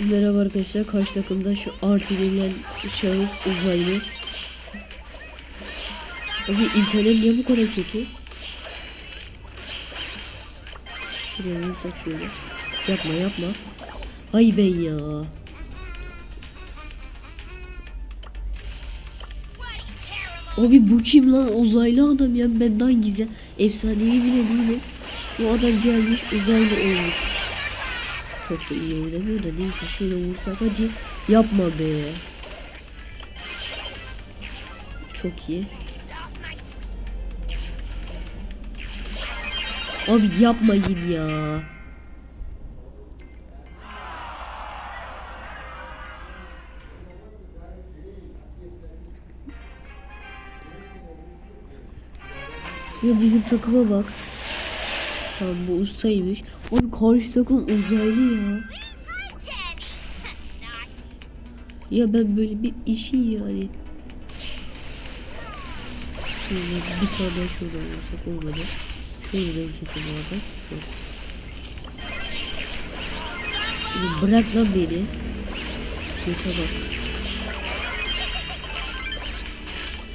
Merhaba arkadaşlar. Karşı takımda şu artı verilen şahıs uzaylı. Abi internet niye bu kadar kötü? Şuraya vursak şöyle. Yapma yapma. Hay ben ya. Abi bu kim lan uzaylı adam ya benden güzel efsanevi bile değil Bu adam gelmiş uzaylı olmuş Çok da iyi oynamıyor da neyse şöyle vursak. Hadi Yapma be. Çok iyi. Abi yapmayın ya. Ya bizim takıma bak. Tamam bu ustaymış. Abi karşı takım uzaylı ya. Ya ben böyle bir işi yani. Şöyle bir tane şöyle olursak olmadı. Şöyle ben kesin. Oğlum Bırak lan beni. Göte bak.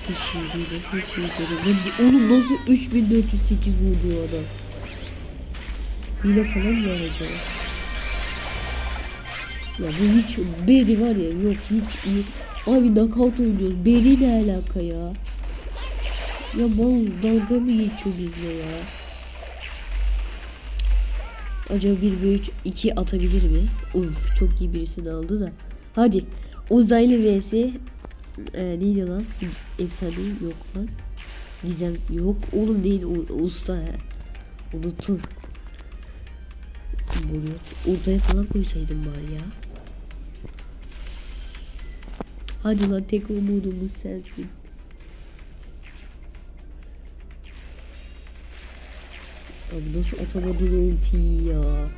Hiç iyi değil, hiç iyi değil. Oğlum nasıl 3408 vurdu adam? Hile falan mı acaba? Ya bu hiç Beri var ya yok hiç iyi. Abi knockout oynuyoruz. Beri ne alaka ya? Ya mal dalga mı geçiyor bizle ya? Acaba 1 ve 3 2 atabilir mi? Uf çok iyi birisini aldı da. Hadi. Uzaylı vs e, neydi lan? Efsane yok lan. Gizem yok. Oğlum değil o, usta he. Unuttum. Kim oluyor? Ortaya falan koysaydım bari ya. Hadi lan tek umudumuz sensin. Abi nasıl atamadın ultiyi ya.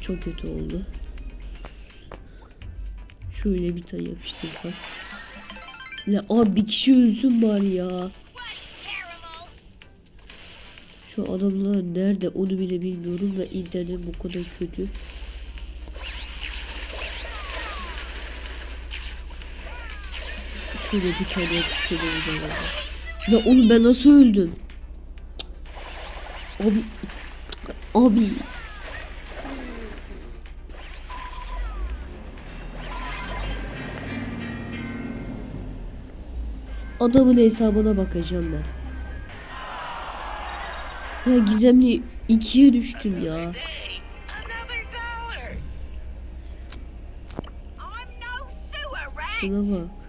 Çok kötü oldu. Şöyle bir tane yapıştırsak. Ya abi bir kişi ölsün bari ya. Şu adamlar nerede onu bile bilmiyorum ve internet bu kadar kötü. Şöyle bir tane yapıştırdım. Ya oğlum ben nasıl öldüm? Abi. Abi. Adamın hesabına bakacağım ben. Ya gizemli ikiye düştüm ya. Şuna bak.